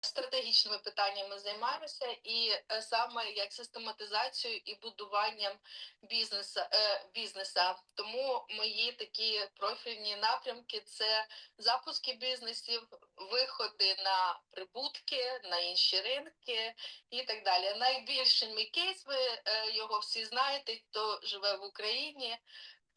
стратегічними питаннями займаємося, і е, саме як систематизацією і будуванням бізнесу, е, бізнеса. Тому мої такі профільні напрямки це запуски бізнесів, виходи на прибутки, на інші ринки і так далі. Найбільший мій кейс, ви е, його всі знаєте, хто живе в Україні.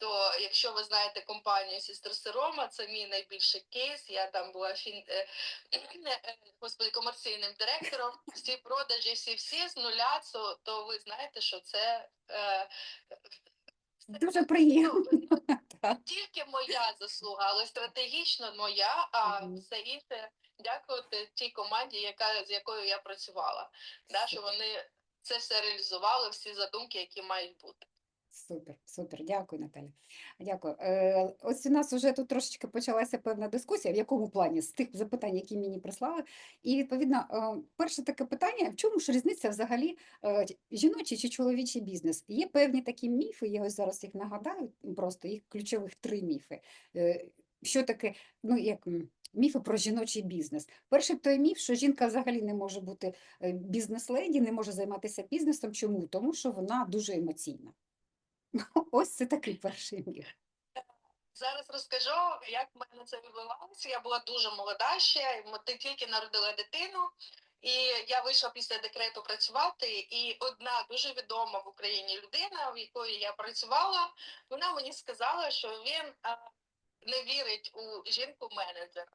То якщо ви знаєте компанію Сістерсерома, це мій найбільший кейс. Я там була фін... е, е, господи, комерційним директором. Всі продажі, всі всі з нуля, то, то ви знаєте, що це е, Дуже приємно. Тільки моя заслуга, але стратегічно моя, а все інше дякувати тій команді, яка з якою я працювала. Да, що вони це все реалізували, всі задумки, які мають бути. Супер, супер, дякую, Наталя. Дякую. Е, ось у нас вже тут трошечки почалася певна дискусія, в якому плані з тих запитань, які мені прислали. І відповідно, е, перше таке питання: в чому ж різниця взагалі е, жіночий чи чоловічий бізнес? Є певні такі міфи, я ось зараз їх нагадаю, просто їх ключових три міфи. Е, Що таке, ну як міфи про жіночий бізнес? Перший той міф, що жінка взагалі не може бути е, бізнес-леді, не може займатися бізнесом. Чому? Тому що вона дуже емоційна. Ось це такий перший міф. Зараз розкажу, як в мене це відбувалося. Я була дуже молода ще, тільки народила дитину, і я вийшла після декрету працювати. І одна дуже відома в Україні людина, в якої я працювала, вона мені сказала, що він не вірить у жінку-менеджера.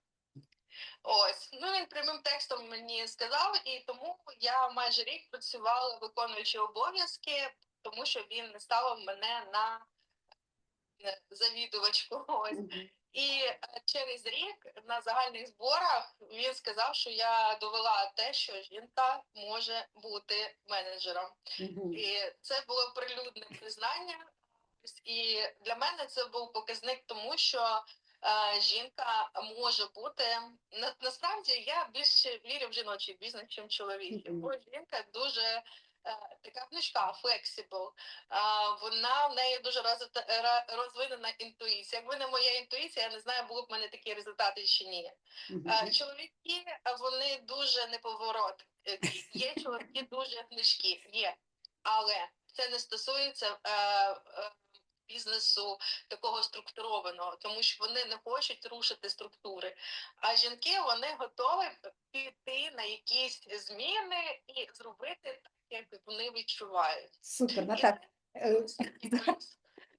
Ось, ну він прямим текстом мені сказав, і тому я майже рік працювала виконуючи обов'язки, тому що він не ставив мене на е, завідувачку. Ось. І е, через рік на загальних зборах він сказав, що я довела те, що жінка може бути менеджером. І це було прилюдне признання. І для мене це був показник, тому що е, жінка може бути на, насправді я більше вірю в жіночий бізнес, ніж чоловічий. Мгм. Бо жінка дуже така гнучка, флексибл. Вона в неї дуже ра- розвинена інтуїція. Якби не моя інтуїція, я не знаю, були б в мене такі результати чи ні. Е, Чоловіки е, вони дуже неповороткі. Є чоловіки дуже гнучкі, є. Але це не стосується е, е, бізнесу такого структурованого, тому що вони не хочуть рушити структури. А жінки вони готові піти на якісь зміни і зробити так, як вони відчувають. Супер, І Наталь. це е,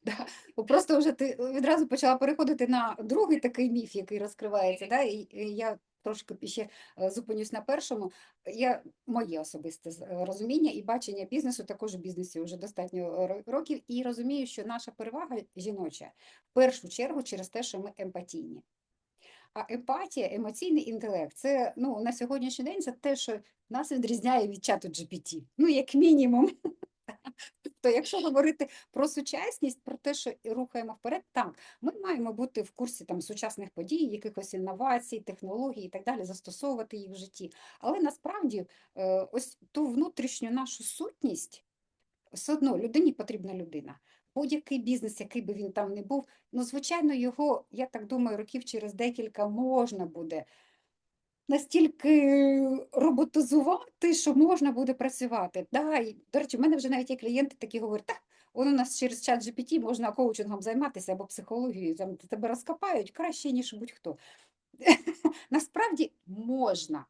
да. Просто вже ти відразу почала переходити на другий такий міф, який розкривається. Да? І і я трошки ще е, зупинюсь на першому. Я моє особисте е, розуміння і бачення бізнесу, також в бізнесі вже достатньо років, і розумію, що наша перевага жіноча в першу чергу через те, що ми емпатійні. А емпатія, емоційний інтелект це ну, на сьогоднішній день це те, що нас відрізняє від чату GPT. Ну, як мінімум. Тобто, якщо говорити про сучасність, про те, що рухаємо вперед, так, ми маємо бути в курсі там сучасних подій, якихось інновацій, технологій і так далі, застосовувати їх в житті. Але насправді е, ось ту внутрішню нашу сутність, все одно людині потрібна людина. Будь-який бізнес, який би він там не був, ну, звичайно, його, я так думаю, років через декілька можна буде настільки роботизувати, що можна буде працювати. Да, і, до речі, в мене вже навіть є клієнти такі говорять, так, он у нас через чат GPT можна коучингом займатися або психологією, там тебе розкопають краще, ніж будь-хто. Насправді можна,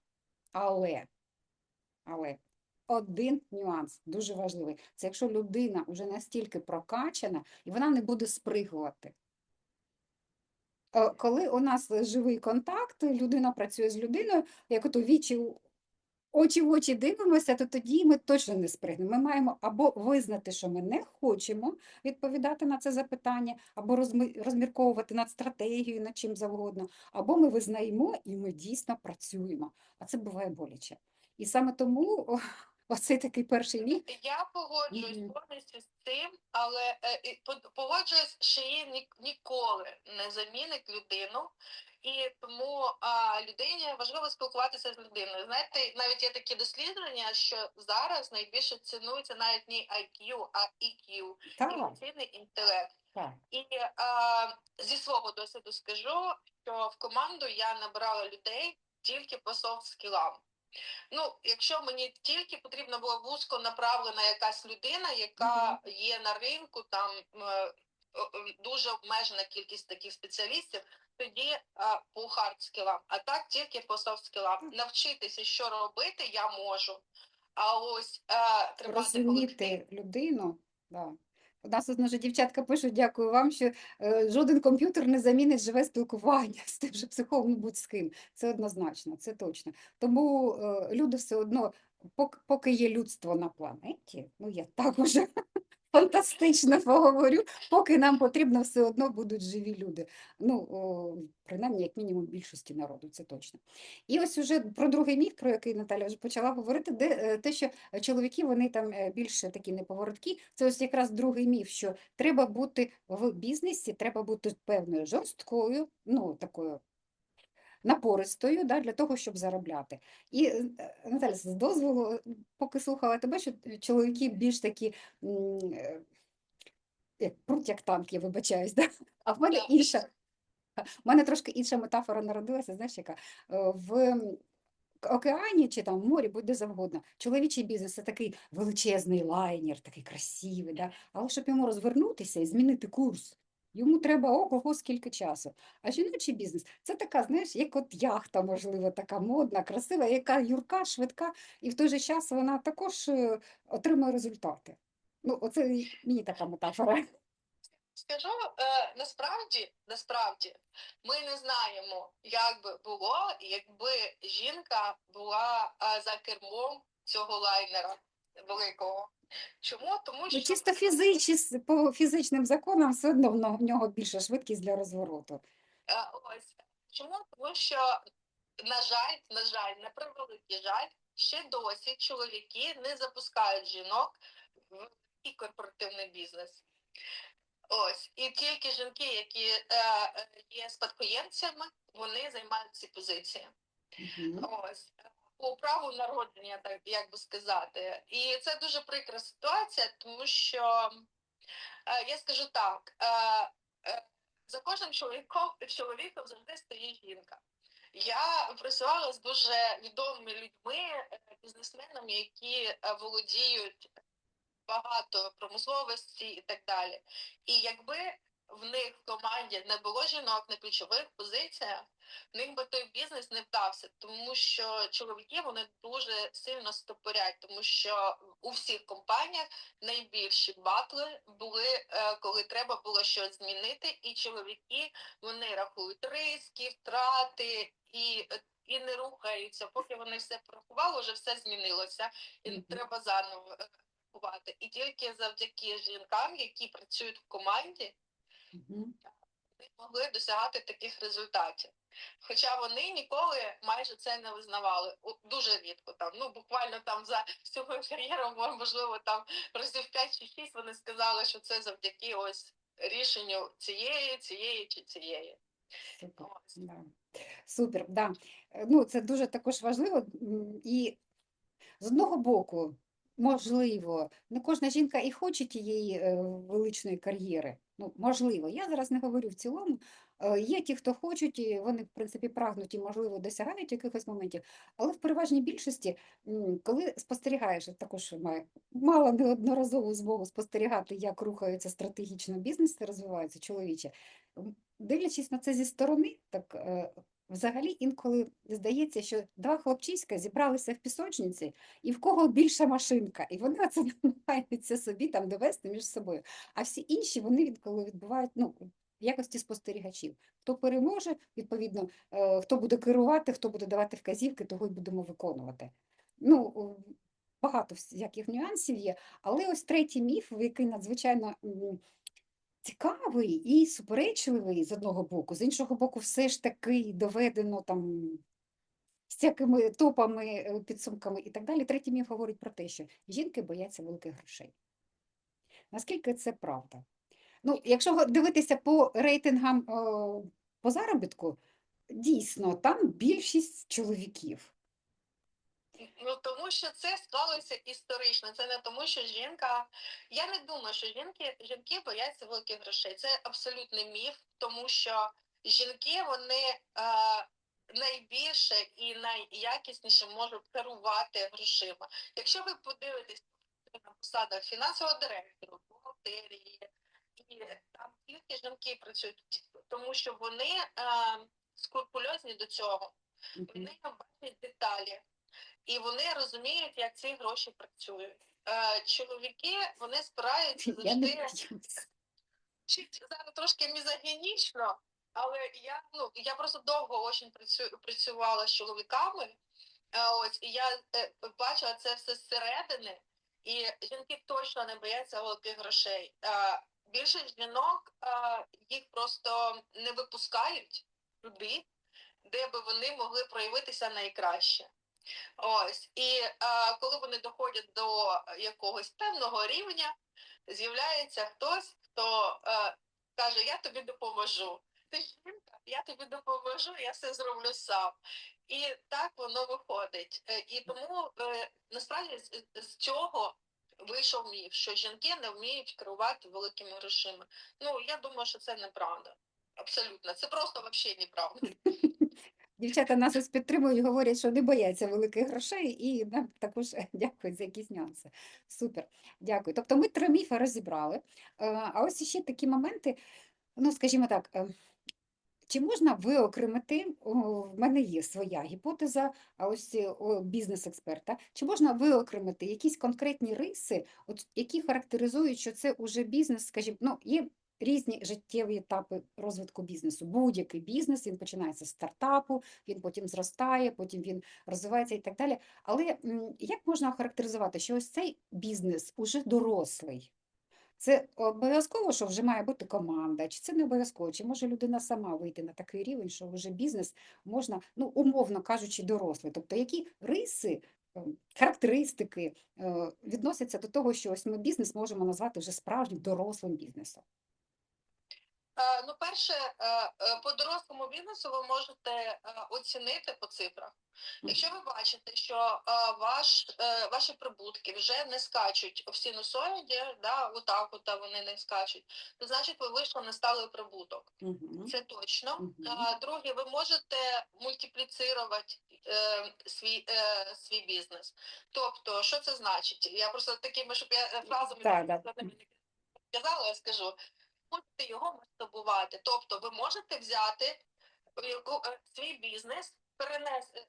але, але один нюанс дуже важливий. Це якщо людина вже настільки прокачана, і вона не буде спригувати. Е, Коли у нас живий контакт, людина працює з людиною, як вічі у- очі в очі дивимося, то тоді ми точно не спригнемо. Ми маємо або визнати, що ми не хочемо відповідати на це запитання, або розмірковувати над стратегією, над чим завгодно, або ми визнаємо і ми дійсно працюємо. А це буває боляче. І саме тому оцей такий перший міф. Я погоджуюсь повністю з цим, але е, по- погоджуюсь, що її ні- ніколи не замінить людину, і тому а, людині важливо спілкуватися з людиною. Знаєте, навіть є такі дослідження, що зараз найбільше цінується навіть не IQ, а EQ, емоційний інтелект. так. І а, зі свого досвіду скажу, що в команду я набрала людей тільки по софт скілам. Ну, якщо мені тільки потрібна була вузько направлена якась людина, яка є на ринку, там е, дуже обмежена кількість таких спеціалістів, тоді е, по hard скілам, а так тільки по soft скілам. Навчитися, що робити, я можу. А ось е, колектив. розуміти людину. Да. У нас вже дівчатка пишуть, дякую вам, що е, жоден комп'ютер не замінить живе спілкування з тим же психологом будь з ким. Це однозначно, це точно. Тому е, люди все одно, поки, є людство на планеті, ну я так уже фантастично поговорю, поки нам потрібно, все одно будуть живі люди. Ну, о, принаймні, як мінімум, більшості народу, це точно. І ось уже про другий міф, про який Наталя вже почала говорити, де е, те, що чоловіки вони там е, більше такі неповороткі. Це ось якраз другий міф, що треба бути в бізнесі, треба бути певною жорсткою, ну такою. Напористою да, для того, щоб заробляти. І е, Наталя, з дозволу, е, поки слухала тебе, що чоловіки більш такі е, як пруть, як танк, я вибачаюсь, да? а в мене інша. У мене трошки інша метафора народилася, знаєш, яка в океані чи там в морі, будь-де завгодно. Чоловічий бізнес це такий величезний лайнер, такий красивий, да? але щоб йому розвернутися і змінити курс, йому треба ого скільки часу. А жіночий бізнес це така, знаєш, як от яхта, можливо, така модна, красива, яка юрка, швидка, і в той же час вона також е, отримує результати. Ну, оце мені така метафора. Скажу, е, насправді, насправді, ми не знаємо, як би було, якби жінка була е, за кермом цього лайнера великого. Чому? Тому Ну, що чисто фізичні, по фізичним законам все одно в нього більша швидкість для розвороту. Е, Ось чому? Тому що, на жаль, на жаль, на превеликий жаль, ще досі чоловіки не запускають жінок в і корпоративний бізнес. Ось і тільки жінки, які е, е, є спадкоємцями, вони займають ці позиції. Мгм. Ось по праву народження, так як би сказати. І це дуже прикра ситуація, тому що е, я скажу так: е, е, за кожним чоловіком чоловіком завжди стоїть жінка. Я працювала з дуже відомими людьми, бізнесменами, які володіють багато промисловості і так далі. І якби в них в команді не було жінок на ключових позиціях, в них би той бізнес не вдався, тому що чоловіки вони дуже сильно стопорять, тому що у всіх компаніях найбільші батли були, е, коли треба було щось змінити, і чоловіки вони рахують риски, втрати і. І не рухаються, поки вони все порахували, вже все змінилося, і Мгм. треба заново рахувати. І тільки завдяки жінкам, які працюють в команді, могли досягати таких результатів. Хоча вони ніколи майже це не визнавали. Дуже рідко там. Ну буквально там за всю мою кар'єру, можливо, там разів 5 чи 6 вони сказали, що це завдяки ось рішенню цієї, цієї чи цієї. Супер. Ось. Да. Супер, да. Е, Ну, це дуже також важливо. І з одного боку, можливо, не кожна жінка і хоче тієї е, величної кар'єри. Ну, можливо, я зараз не говорю в цілому. Е, Є ті, хто хочуть, і вони, в принципі, прагнуть і, можливо, досягають якихось моментів. Але в переважній більшості, коли спостерігаєш, також мала неодноразову змогу спостерігати, як рухається стратегічно бізнес, розвиваються чоловічі, Дивлячись на це зі сторони, так е, взагалі інколи здається, що два хлопчиська зібралися в пісочниці, і в кого більша машинка, і вони це намагаються собі там довести між собою. А всі інші вони відколи відбувають ну, в якості спостерігачів. Хто переможе, відповідно, е, хто буде керувати, хто буде давати вказівки, того й будемо виконувати. Ну, багато всяких нюансів є, але ось третій міф, який надзвичайно цікавий і суперечливий з одного боку, з іншого боку, все ж таки доведено там всякими топами, е, підсумками і так далі. Третій міф говорить про те, що жінки бояться великих грошей. Наскільки це правда? Ну, якщо дивитися по рейтингам о, по заробітку, дійсно, там більшість чоловіків. Ну тому що це склалося історично. Це не тому, що жінка. Я не думаю, що жінки жінки бояться великих грошей. Це абсолютний міф, тому що жінки вони е, найбільше і найякісніше можуть керувати грошима. Якщо ви подивитесь на посадах фінансового директора, бухгалтерії, і там тільки жінки працюють, тому що вони е, скрупульозні до цього. Вони бачать деталі, і вони розуміють, як ці гроші працюють. Е, чоловіки вони спираються Я не завжди зараз трошки мізогінічно, але я ну я просто довго очень працю, працювала з чоловіками. е, Ось і я е, бачила це все зсередини, і жінки точно не бояться великих грошей. Е, Більшість жінок їх просто не випускають туди, де би вони могли проявитися найкраще. Ось і е, коли вони доходять до якогось певного рівня, з'являється хтось, хто е, каже: Я тобі допоможу. Ти жінка, я тобі допоможу, я все зроблю сам. І так воно виходить. Е, І тому е, насправді з, з цього вийшов міф, що жінки не вміють керувати великими грошима. Ну я думаю, що це неправда. Абсолютно, це просто взагалі неправда. Дівчата нас ось підтримують, говорять, що не бояться великих грошей, і нам також дякують за якісь нюанси. Супер, дякую. Тобто ми три міфи розібрали. Е, А ось ще такі моменти, ну скажімо так, е, чи можна виокремити, в мене є своя гіпотеза, а ось е, бізнес-експерта, чи можна виокремити якісь конкретні риси, от, які характеризують, що це уже бізнес, скажімо, ну, є різні життєві етапи розвитку бізнесу. Будь-який бізнес, він починається з стартапу, він потім зростає, потім він розвивається і так далі. Але як можна охарактеризувати, що ось цей бізнес уже дорослий? Це обов'язково, що вже має бути команда, чи це не обов'язково, чи може людина сама вийти на такий рівень, що вже бізнес можна, ну, умовно кажучи, дорослий. Тобто, які риси, е, характеристики е, відносяться до того, що ось ми бізнес можемо назвати вже справжнім дорослим бізнесом? Е, Ну, перше, е, е, по дорослому бізнесу ви можете оцінити по цифрах. Якщо ви бачите, що ваш, ваші прибутки вже не скачуть в синусоїді, да, отак от, вони не скачуть, то значить ви вийшли на сталий прибуток. Мгм. Це точно. Е, Друге, ви можете мультипліцирувати е, свій, е, свій бізнес. Тобто, що це значить? Я просто такими, щоб я фразами Так, не сказала, я скажу. Можете його масштабувати. Тобто, ви можете взяти е, свій бізнес, перенести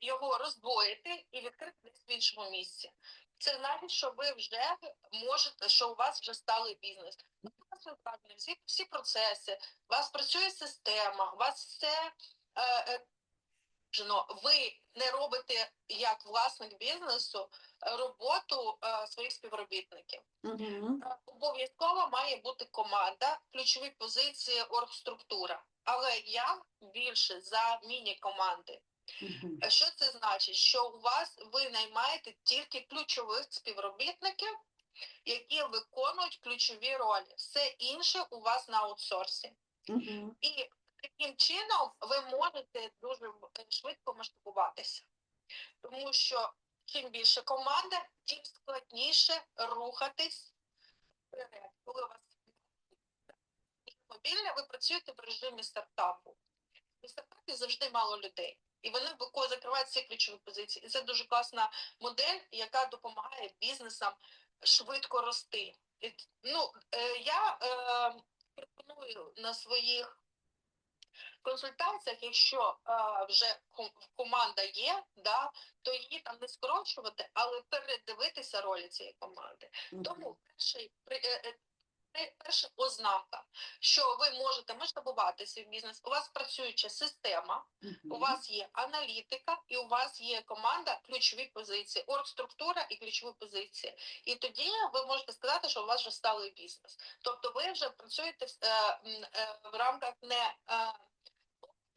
його роздвоїти і відкрити в іншому місці. Це значить, що ви вже можете, що у вас вже сталий бізнес. У вас всі, всі процеси, у вас працює система, у вас все е, е. Ви не робите як власник бізнесу е, роботу е, своїх співробітників. Мгм. Е, Обов'язково має бути команда, ключові позиції, оргструктура. Але я більше за міні-команди. Мгм. Е, Що це значить? Що у вас ви наймаєте тільки ключових співробітників, які виконують ключові ролі. Все інше у вас на аутсорсі. Мгм. І таким чином ви можете дуже е, швидко масштабуватися. Тому що чим більше команда, тим складніше рухатись. Коли у вас мобільне, ви працюєте в режимі стартапу. У стартапі завжди мало людей. І вони закривають всі ключові позиції. І це дуже класна модель, яка допомагає бізнесам швидко рости. І, ну, е, я е, пропоную на своїх консультаціях, якщо е, вже команда є, да, то її там не скорочувати, але передивитися ролі цієї команди. Мгм. Тому перший при- е, е, перша ознака, що ви можете масштабувати свій бізнес, у вас працююча система, у вас є аналітика, і у вас є команда, ключові позиції, оргструктура і ключові позиції. І тоді ви можете сказати, що у вас вже сталий бізнес. Тобто ви вже працюєте в, в рамках не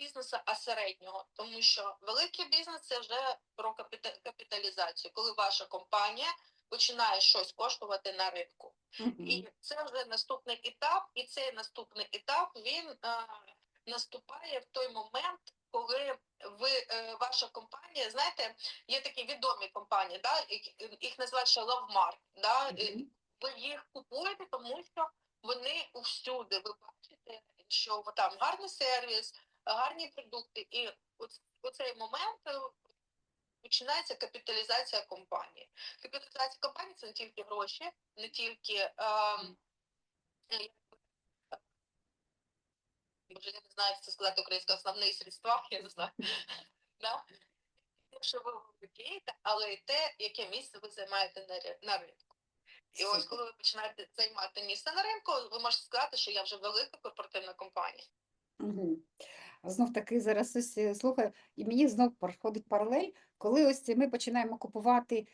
бізнесу, а середнього, тому що великий бізнес це вже про капіта- капіталізацію, коли ваша компанія починає щось коштувати на ринку. Мгм. І це вже наступний етап, і цей наступний етап він е, наступає в той момент, коли ви е, ваша компанія, знаєте, є такі відомі компанії, да, їх називають ще лавмарк. Да, і Мгм. ви їх купуєте, тому що вони усюди. Ви бачите, що там гарний сервіс, гарні продукти, і у цей момент е, починається капіталізація компанії. Капіталізація компанії це не тільки гроші, не тільки е, Боже, я не знаю, як це сказати українською, основні средства, я не знаю. Що ви володієте, але і те, яке місце ви займаєте на ринку. І ось коли ви починаєте займати місце на ринку, ви можете сказати, що я вже велика корпоративна компанія. Угу. Знов таки зараз ось е, слухаю, і мені знов проходить паралель, коли ось ми починаємо купувати.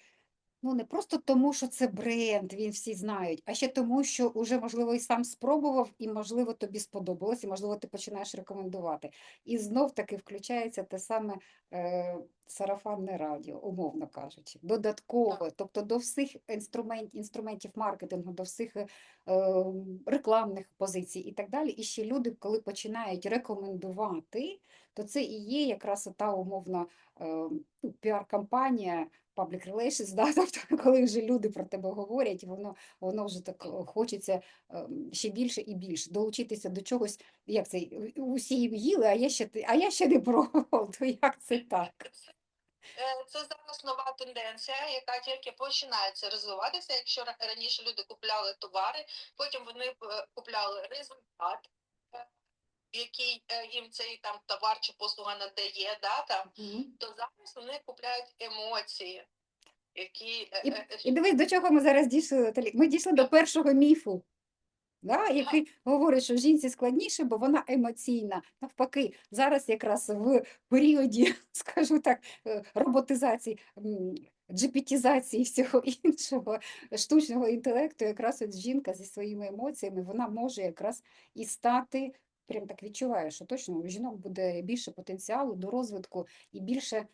Ну, не просто тому, що це бренд, він всі знають, а ще тому, що уже, можливо, і сам спробував, і, можливо, тобі сподобалось, і, можливо, ти починаєш рекомендувати. І знов таки включається те саме е, сарафанне радіо, умовно кажучи, додатково, тобто до всіх інструмент, інструментів маркетингу, до всіх е, е, рекламних позицій і так далі. І ще люди, коли починають рекомендувати, то це і є якраз та умовна е, ну, піар-кампанія, public relations, да, тобто, коли вже люди про тебе говорять, воно, воно вже так е, хочеться ем, ще більше і більше долучитися до чогось, як це, усі їли, а я ще, а я ще не пробував, то як це так? Е, Це зараз нова тенденція, яка тільки починається розвиватися. Якщо раніше люди купляли товари, потім вони е, купляли результат, який е, їм цей там товар чи послуга надає, да, там, Мгм. то зараз вони купляють емоції, які е, І, е, і дивись, до чого ми зараз дійшли, Наталі. Ми дійшли до першого міфу, да, який говорить, що жінці складніше, бо вона емоційна. Навпаки, зараз якраз в періоді, скажу так, роботизації, м, джепітізації всього іншого штучного інтелекту, якраз от жінка зі своїми емоціями, вона може якраз і стати. Прям так відчуваю, що точно у жінок буде більше потенціалу до розвитку і більше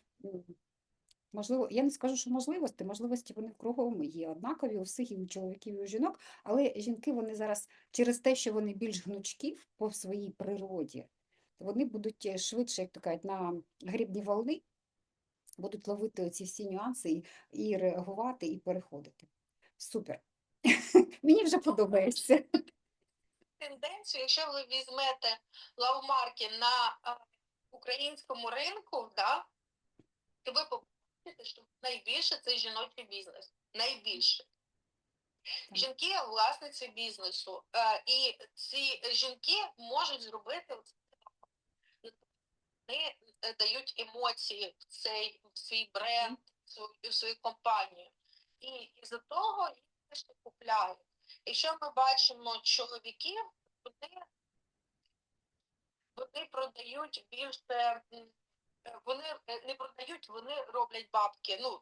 Можливо, я не скажу, що можливості, можливості вони кругом є однакові у всіх і у чоловіків, і у жінок, але жінки вони зараз через те, що вони більш гнучкі по своїй природі, вони будуть е, швидше, як то кажуть, на грібні волни, будуть ловити оці всі нюанси і, і реагувати, і переходити. Супер. Мені вже подобається. Тенденцію, якщо ви візьмете лавмарки на е, українському ринку, да, то ви побачите, що найбільше це жіночий бізнес. Найбільше. Жінки є власниці бізнесу, е, і ці жінки можуть зробити вони е, дають емоції в цей в свій бренд, в свою, в свою компанію. І із-за того їх теж купляють. Якщо ми бачимо чоловіків, вони, вони продають більше, вони е, не продають, вони роблять бабки. Ну,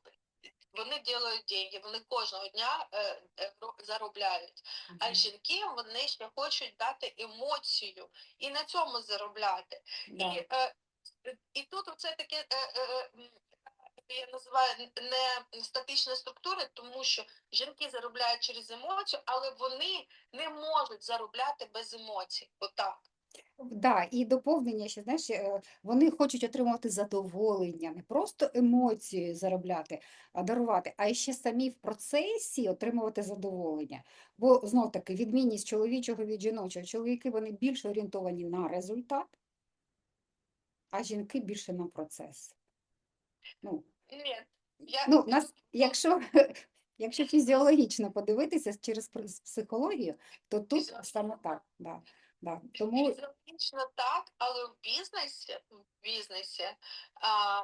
вони ділають деньги, вони кожного дня е, е, ро- заробляють. А жінки вони ще хочуть дати емоцію і на цьому заробляти. Да. І, е, і тут оце таке, е, е, я називаю не статична структура, тому що жінки заробляють через емоцію, але вони не можуть заробляти без емоцій. Отак. Да, і доповнення ще, знаєш, е, вони хочуть отримувати задоволення, не просто емоції заробляти, а дарувати, а ще самі в процесі отримувати задоволення. Бо знов таки відмінність чоловічого від жіночого. Чоловіки вони більш орієнтовані на результат, а жінки більше на процес. Ну, Ні, я ну нас, якщо, якщо фізіологічно подивитися через психологію, то тут саме так. Да, да. Тому Фізіологічно так, але в бізнесі, в бізнесі а,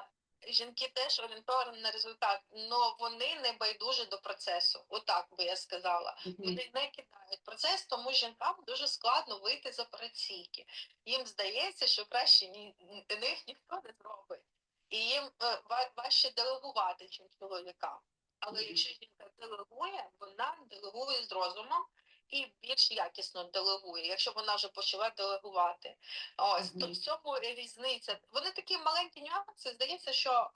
жінки теж орієнтовані на результат, але вони не байдужі до процесу. Отак би я сказала. Вони не кидають процес, тому жінкам дуже складно вийти за операційки. Їм здається, що краще ні, ні- них ніхто не зробить. І їм е, важче делегувати, чим чоловікам. Але якщо жінка делегує, вона делегує з розумом і більш якісно делегує, якщо вона вже почала делегувати. Ось то в цьому різниця. Вони такі маленькі нюанси. Здається, що е,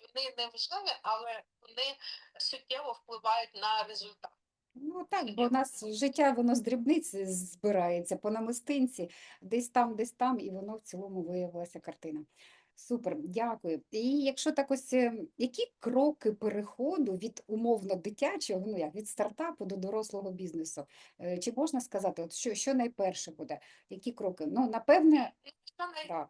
вони не важливі, але вони суттєво впливають на результат. Ну так, бо у нас життя воно з дрібниць збирається по намистинці, десь там, десь там, і воно в цілому виявилася картина. Супер, дякую. І якщо так ось, е, які кроки переходу від умовно дитячого, ну як від стартапу до дорослого бізнесу? Е, Чи можна сказати, от що, що найперше буде? Які кроки? Ну, напевне, Що най... так.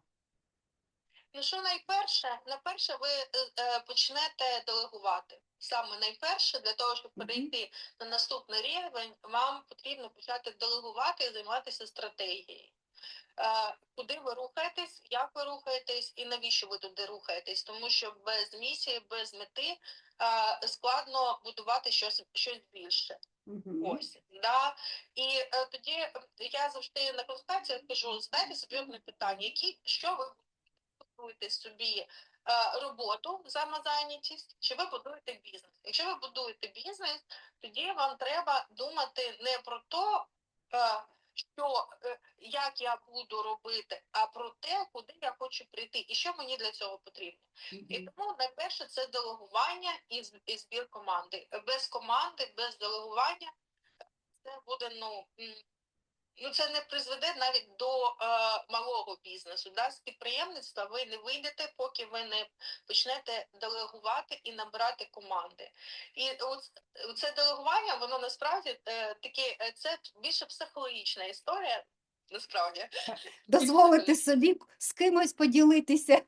Ну що найперше, найперше ви е, е, почнете делегувати. Саме найперше для того, щоб перейти на наступний рівень, вам потрібно почати делегувати і займатися стратегією. Е, Куди ви рухаєтесь, як ви рухаєтесь і навіщо ви туди рухаєтесь? Тому що без місії, без мети е, складно будувати щось, щось більше. Мгм. Ось, да. І е, тоді я завжди на консультаціях кажу, задайте собі одне питання, які, що ви будуєте собі е, роботу, самозайнятість, чи ви будуєте бізнес? Якщо ви будуєте бізнес, тоді вам треба думати не про те, е, що, е, як я буду робити, а про те, куди я хочу прийти, і що мені для цього потрібно. І тому найперше це делегування і і збір команди. Без команди, без делегування це буде ну. Ну, це не призведе навіть до е, малого бізнесу. Да? З підприємництва ви не вийдете, поки ви не почнете делегувати і набирати команди. І це делегування, воно насправді е, таке, це більше психологічна історія. Насправді, Дозволити собі з кимось поділитися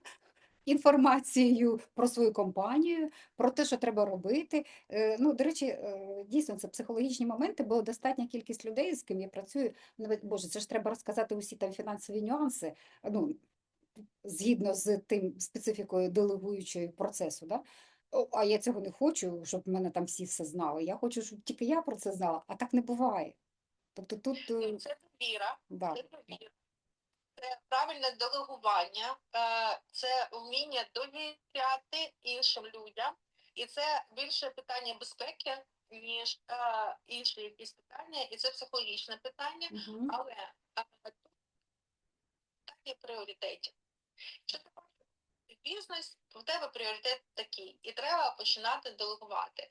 інформацією про свою компанію, про те, що треба робити. Е, Ну, до речі, е, дійсно, це психологічні моменти, бо достатня кількість людей, з ким я працюю, Боже, це ж треба розказати усі там фінансові нюанси, ну, згідно з тим специфікою делегуючого процесу. Да? А я цього не хочу, щоб мене там всі все знали. Я хочу, щоб тільки я про це знала, а так не буває. Тобто тут, е, це довіра. да. Це довіра. Це правильне делегування, е, це вміння довіряти іншим людям, і це більше питання безпеки, ніж е, інші якісь питання, і це психологічне питання, Мгм. але е, тут питання пріоритетів. Якщо ти бізнес, в тебе пріоритет такий, і треба починати делегувати.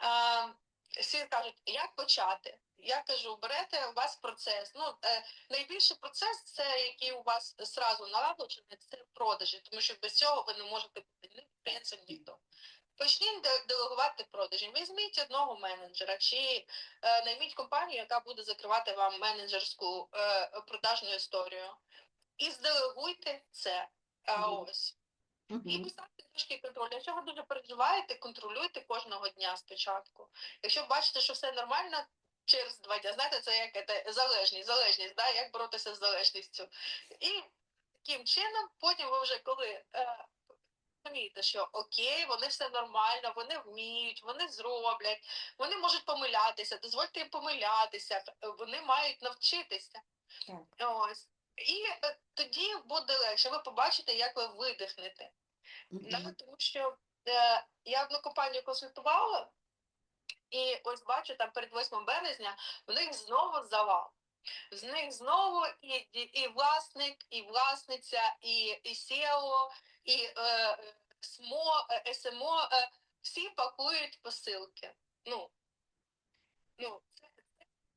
Е, всі кажуть, як почати? Я кажу, берете у вас процес. Ну, е, найбільший процес, це який у вас зразу налагоджений, це продажі, тому що без цього ви не можете бути ні підприємцем, ніхто. Почніть делегувати продажі. Візьміть одного менеджера чи е, найміть компанію, яка буде закривати вам менеджерську е, продажну історію. І зделегуйте це. А ось. І Мгм. поставте трошки контроль. Якщо ви дуже переживаєте, контролюйте кожного дня спочатку. Якщо бачите, що все нормально, через два дня, знаєте, це як це, залежність, залежність, да? як боротися з залежністю. І таким чином, потім ви вже коли е, розумієте, що окей, вони все нормально, вони вміють, вони зроблять, вони можуть помилятися, дозвольте їм помилятися, вони мають навчитися. Ось. І е, тоді буде легше. Ви побачите, як ви видихнете. Да, Мгм. тому що е, я одну компанію консультувала, і ось бачу, там перед 8 березня в них знову завал. З них знову і, і, власник, і власниця, і, і SEO, і е, СМО, е, СМО, е, всі пакують посилки. Ну, ну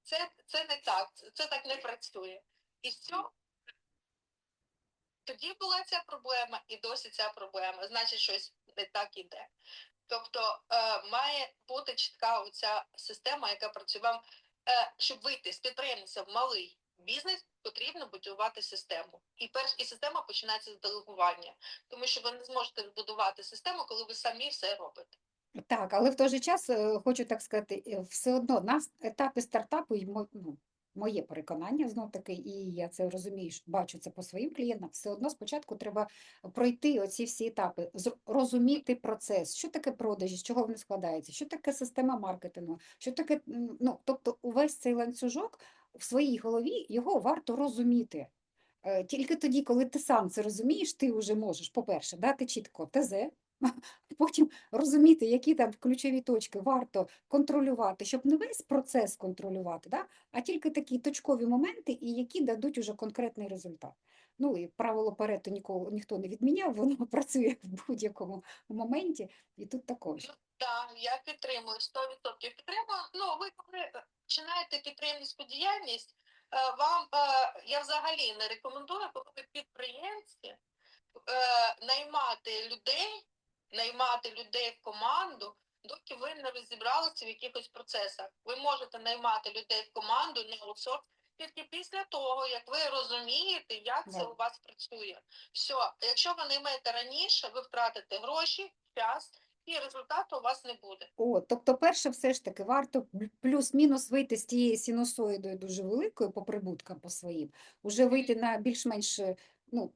це, це, не так, це так не працює. І що? Тоді була ця проблема, і досі ця проблема. Значить, щось не так іде. Тобто е, має бути чітка оця система, яка працює е, щоб вийти з підприємця в малий бізнес, потрібно будувати систему. І перш і система починається з делегування, тому що ви не зможете збудувати систему, коли ви самі все робите. Так, але в той же час е, хочу так сказати, е, все одно на етапі стартапу, ну, моє переконання знов таки, і я це розумію, бачу це по своїм клієнтам, все одно спочатку треба пройти оці всі етапи, зр- розуміти процес, що таке продажі, з чого вони складаються, що таке система маркетингу, що таке, ну, тобто увесь цей ланцюжок в своїй голові його варто розуміти. Е, Тільки тоді, коли ти сам це розумієш, ти вже можеш, по-перше, дати чітко ТЗ, потім розуміти, які там ключові точки варто контролювати, щоб не весь процес контролювати, да? а тільки такі точкові моменти, і які дадуть уже конкретний результат. Ну і правило Парето ніколи ніхто не відміняв, воно працює в будь-якому моменті, і тут також. Так, я підтримую 100% підтримую. Ну, ви коли е, починаєте підприємницьку діяльність, е, вам е, я взагалі не рекомендую, коли підприємці, наймати людей, наймати людей в команду, доки ви не розібралися в якихось процесах. Ви можете наймати людей в команду на аутсорс тільки після того, як ви розумієте, як це у вас працює. Все, якщо ви маєте раніше, ви втратите гроші, час, і результату у вас не буде. О, тобто, перше, все ж таки, варто плюс-мінус вийти з тієї синусоїдою дуже великою по прибуткам по своїм, уже вийти на більш-менш ну,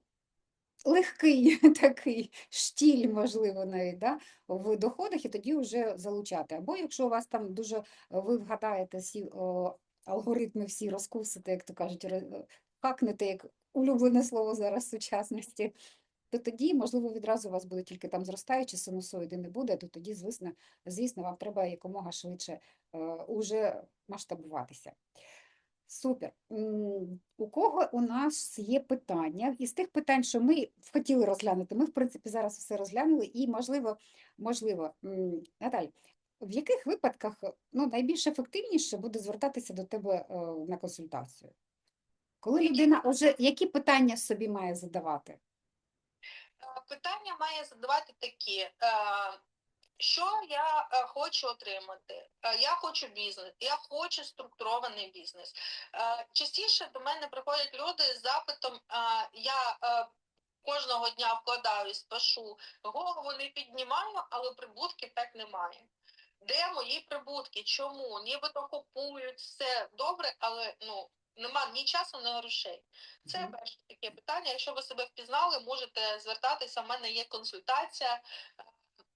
легкий такий штіль, можливо, навіть да, в доходах, і тоді вже залучати. Або якщо у вас там дуже, ви вгадаєте всі алгоритми, всі розкусите, як то кажуть, хакнете, як улюблене слово зараз сучасності, то тоді, можливо, відразу у вас буде тільки там зростаючі синусоїди не буде, то тоді, звісно, звісно, вам треба якомога швидше е, уже масштабуватися. Супер. У кого у нас є питання? Із тих питань, що ми хотіли розглянути, ми, в принципі, зараз все розглянули, і, можливо, можливо, м, в яких випадках ну, найбільш ефективніше буде звертатися до тебе е, на консультацію? Коли людина вже які питання собі має задавати? Е, Питання має задавати такі. Що я е, хочу отримати? Е, Я хочу бізнес, я хочу структурований бізнес. Е, Частіше до мене приходять люди з запитом: е, я е, кожного дня вкладаюсь, пишу, голову не піднімаю, але прибутки так немає. Де мої прибутки? Чому? Нібито купують все добре, але ну нема ні часу, ні грошей. Це Мгм. перше таке питання. Якщо ви себе впізнали, можете звертатися. У мене є консультація.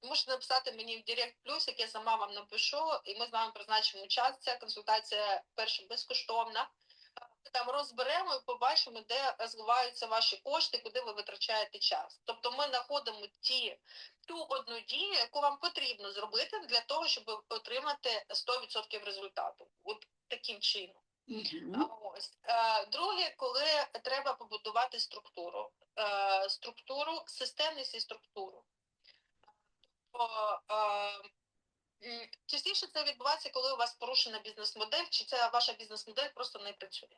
Можете написати мені в Директ Плюс, як я сама вам напишу, і ми з вами призначимо час. Ця консультація перша безкоштовна. Ми там розберемо і побачимо, де зливаються ваші кошти, куди ви витрачаєте час. Тобто ми знаходимо ті ту одну дію, яку вам потрібно зробити для того, щоб отримати 100% результату. От таким чином. Ось Е, друге, коли треба побудувати структуру, Е, структуру, системність і структуру. О, е, м, Частіше це відбувається, коли у вас порушена бізнес-модель, чи ця ваша бізнес-модель просто не працює.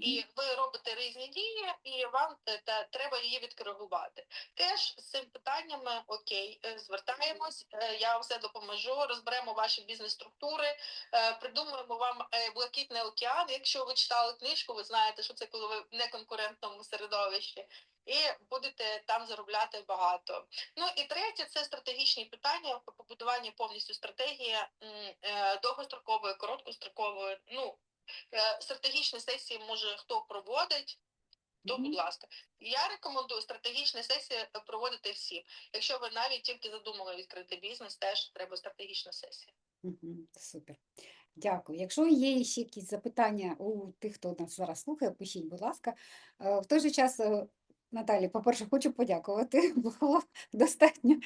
І ви робите різні дії, і вам е, треба її відкоригувати. Теж з цим питаннями окей, е, звертаємось, е, я вам все допоможу, розберемо ваші бізнес-структури, е, придумаємо вам е, блакитний океан. Якщо ви читали книжку, ви знаєте, що це коли ви в неконкурентному середовищі. І будете там заробляти багато. Ну і третє це стратегічні питання по побудуванні повністю стратегії м, е, довгострокової, короткострокової. Ну е, стратегічні сесії може хто проводить. То, будь ласка, я рекомендую стратегічні сесії е, проводити всім. Якщо ви навіть тільки задумали відкрити бізнес, теж треба стратегічна сесія. Супер. Дякую. Якщо є ще якісь запитання у тих, хто нас зараз слухає, пишіть, будь ласка. В той же час, Наталі, по-перше, хочу подякувати. Було достатньо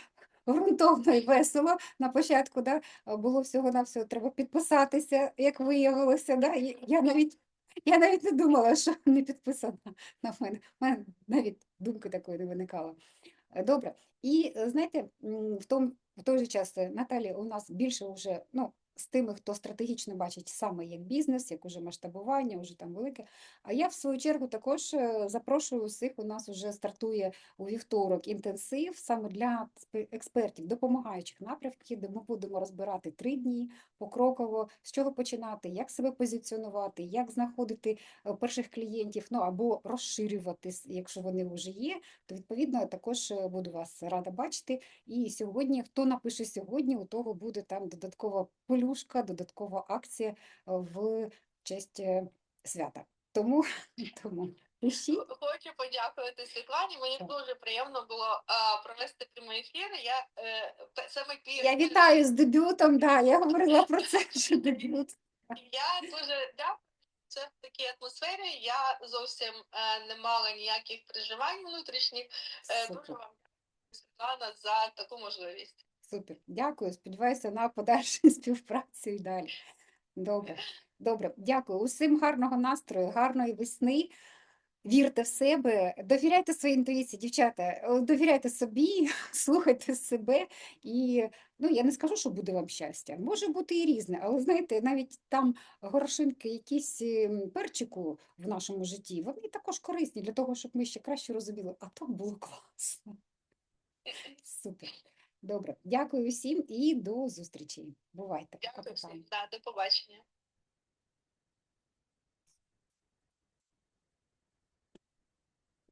ґрунтовно і весело на початку. Да? Було всього-навсього треба підписатися, як виявилося. Да? Я навіть, я навіть не думала, що не підписана на мене. У мене навіть думки такої не виникало. Добре. І знаєте, в том, в той же час, е, Наталі, у нас більше вже ну, з тими, хто стратегічно бачить саме як бізнес, як уже масштабування, уже там велике. А я в свою чергу також е, запрошую усіх. У нас вже стартує у вівторок інтенсив саме для експертів, допомагаючих напрямків, де ми будемо розбирати три дні покроково, з чого починати, як себе позиціонувати, як знаходити е, перших клієнтів, ну або розширюватись, якщо вони вже є то відповідно також е, буду вас рада бачити. І сьогодні, хто напише сьогодні, у того буде там додаткова полюшка, додаткова акція е, в честь е, свята. Тому, тому. Хочу подякувати Світлані. Мені Так. дуже приємно було а, провести прямий ефір. Я е, це мій Я вітаю з дебютом. Да, я говорила про це, що дебют. Я дуже дякую. Це в такій атмосфері. Я зовсім е, не мала ніяких переживань внутрішніх. Е, дуже вам дякую, Світлана за таку можливість. Супер. Дякую. Сподіваюся на подальшу співпрацю і далі. Добре. Добре. Дякую. Усім гарного настрою, гарної весни. Вірте в себе, довіряйте своїй інтуїції, дівчата, е, довіряйте собі, слухайте себе. І ну, я не скажу, що буде вам щастя. Може бути і різне, але знаєте, навіть там горошинки, якісь ем, перчику в нашому житті, вони також корисні для того, щоб ми ще краще розуміли, а то було класно. Супер. Добре. Дякую всім і до зустрічі. Бувайте. Дякую всім. Да, до побачення.